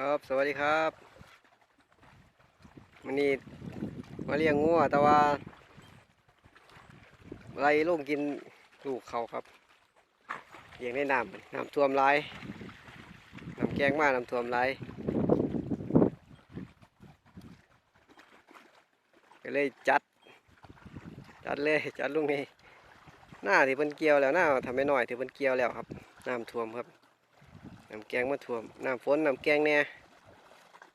ครับสวัสดีครับวันนี้มาเลี้ยงงัวแต่ว่าไล่ลงกินลูกเขาครับเลี้ยงในน้ำน้ำท่วมหลายน้ำแกงมากน้ำท่วมหลายก็เลยจัด จัดเลยจัดลุงนี่หน้าที่เพิ่นเกี่ยวแล้วหน้าทำไม่หน้อยที่เพิ่นเกี่ยวแล้วครับน้ำท่วมครับ น้ำแกงมาท่วมน้ำฝนน้ำแกงเนี่ย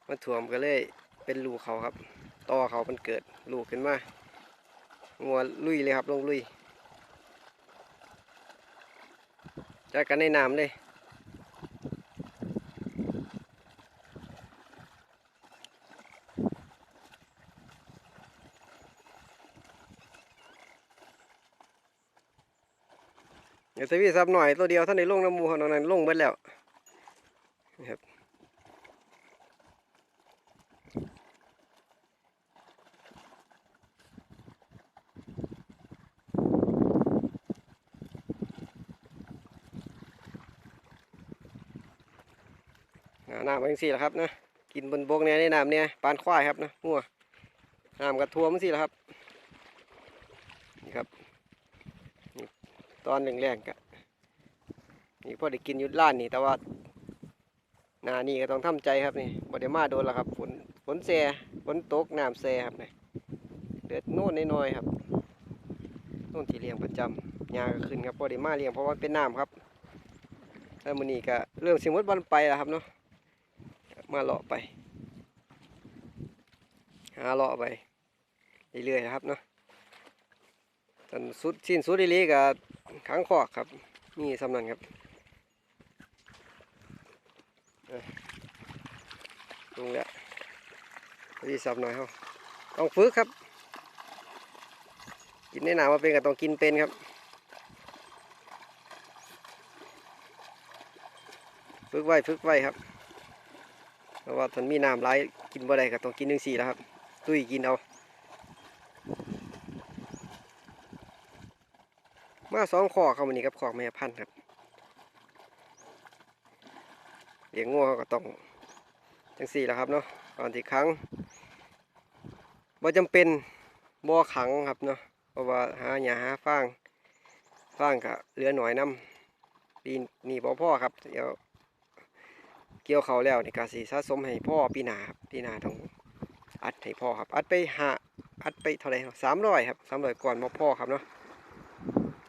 มาท่วมก็เลยเป็นรูเขาครับต่อเขามันเกิดลูกขึ้นมางัวลุยเลยครับลงลุยจากกันในน้ำเลยเดี๋ยวสวีซับหน่อยตัวเดียวท่านในลงน้ำมูเขานนั้นลงเบิดแล้ว นะครับอ่าน้ำเป็นสี่แล้วครับนะกินบนบกเนี่ยในน้ำเนี่ยปานควายครับนะงัวน้ำกระท่วมสี่แล้วครับนี่ครับ ตอนแรงๆกะนี่พอได้กินยุดล้านนี่แต่ว่า นานี่ก็ต้องทำใจครับนี่บ่ได้มาโดนแล้วครับฝนฝนแซ่ฝนตกน้ำแซ่ครับนี่เดือดโน่นน้อยๆครับโน่นที่เลี้ยงประจำยาก็ขึ้นครับพอด้มาเลี้ยงเพราะว่าเป็นน้ำครับแล้วมือนี้ก็เริ่มสิหมดวันไปแล้วครับเนาะมาเลาะไปหาเลาะไปเรื่อยๆนะครับเนาะจนสุดสิ้นสุดอีลีกับขังคอกครับนี่สำนันครับ ลงแล้วรีสับหน่อยเขาต้องฝึกครับ กินในหนามาเป็นก็ต้องกินเป็นครับฝึกไว้ฝึกไว้ครับ เพราะว่าทนมีน้ำไหลกินบ่ได้ก็ต้องกินหนึ่งสี่แล้วครับ ตุ้ยกินเอา มาสองขอกครับวันนี้ครับขอแม่พันธุ์ครับเลี้ยงงัวก็ต้องจังสี่แล้วครับเนาะก่อนที่ครั้งบ่จำเป็นบ่ขังครับเนาะเพราะว่าหาหญ้าหาฟางฟางก็เหลือหน่อยน้ำปีนี้บ่พอครับเดี๋ยวเกี่ยวเขาแล้วนี่กาสีสะสมให้พ่อปีหนาครับปีหนาต้องอัดให้พ่อครับ อัดไปหาอัดไปเท่าไหร่สามร้อยครับสามร้อยก่อนมาพ่อครับเนาะ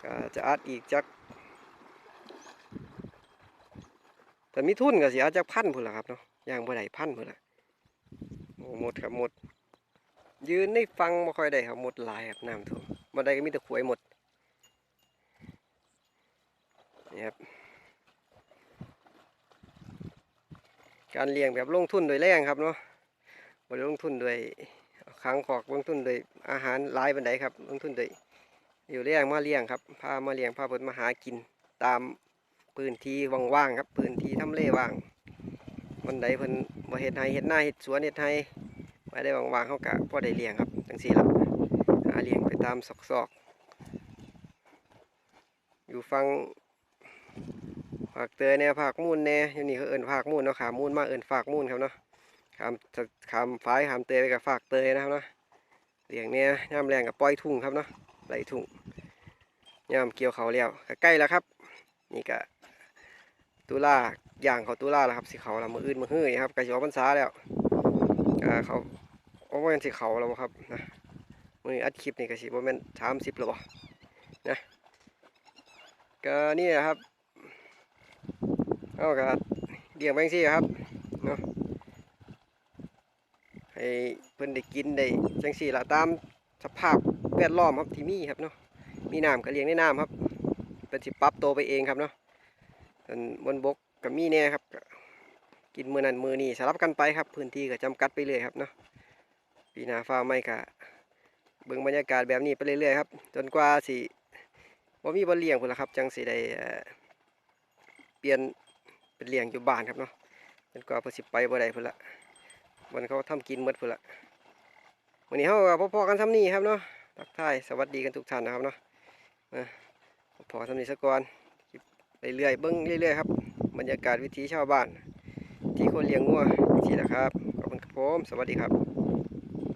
ก็จะอัดอีกจัก แต่มีทุนก็เสิอาจะพันพุ่นละครับเนาะอย่างบ่ได้พันพุ่นละโอ้หมดครับหมด ยืนในฟังบ่ค่อยได้ครับหมดหลายครับน้ำท่วมบ่ได้ก็มีแต่ขวยหมดนี่ครับการเลี้ยงแบบลงทุนโดยแรงครับเนาะบ่ได้ลงทุนโดยค้างขอกลงทุนโดยอาหารหลายบันไดครับลงทุนโดยอยู่แรงมาเลี้ยงครับพามาเลี้ยงพาเพิ่นมาหากินตาม พื้นที่ว่างๆครับพื้นที่ทำเลว่างบันไดเพิ่นบ่เฮ็ดไร่เฮ็ดนาเฮ็ดสวนเฮ็ดไร่ไว้ได้ว่างๆเฮาก็พอได้เลี้ยงครับจังซี่ละหาเลี้ยงไปตามซอกๆอยู่ฟังฝากเตยเนี่ยฝากมูลแน่อยู่นี่เขาเอิ้นฝากมูลเนาะขามูลมาเอิ้นฝากมูลครับเนาะขามจะขามฝ้ายขามเตยไปกับฝากเตยนะครับเนาะเลี้ยงเนี่ยย่ามแรงกับปล่อยทุ่งครับเนาะไหลทุ่งย่ามเกี่ยวเขาแล้วใกล้แล้วครับ นี่ก็ ตุลาย่างเขาตุลาแล้วครับสิเขาละมืออื่นมือหื้อนี่ครับกล้สิออกพรรษาแล้วอ่าเขาโอ้แม่นสิเขาแล้วครับนะมืออัดคลิปนี่ก็สิบ่แม่น30แล้วบ่นะก็นี่ครับเอาก็เลี้ยงแบงซี่ครับเนาะให้เพิ่นได้กินได้จังซี่ละตามสภาพแวดล้อมครับที่มีครับเนาะมีน้ำก็เลี้ยงในน้ำครับเป็นสิปรับโตไปเองครับเนาะ ส่วนบนบกก็มีแน่ครับ กินมือนั้นมือนี้สลับกันไปครับ พื้นที่ก็จำกัดไปเรื่อยครับเนาะปีนาฟ้าไม่ก็เบิ่งบรรยากาศแบบนี้ไปเรื่อยๆครับ จนกว่าสิบ่มีบ่เลี้ยงพุ่นละครับ จังสิได้เปลี่ยนเป็นเลี้ยงอยู่บ้านครับเนาะจนกว่าเพิ่นสิไปบ่ได้พุ่นละวันเขาทำกินหมดพุ่นละวันนี้เฮาก็พอๆกันซ้ำนี้ครับเนาะทักทายสวัสดีกันทุกท่านนะครับเนาะมาพอๆซ้ำนี้ซะก่อน เรื่อยๆเบิ้งเรื่อยๆครับบรรยากาศวิถีชาวบ้าน ที่คนเลี้ยงงัวที่นะครับขอบคุณครับผมสวัสดีครับ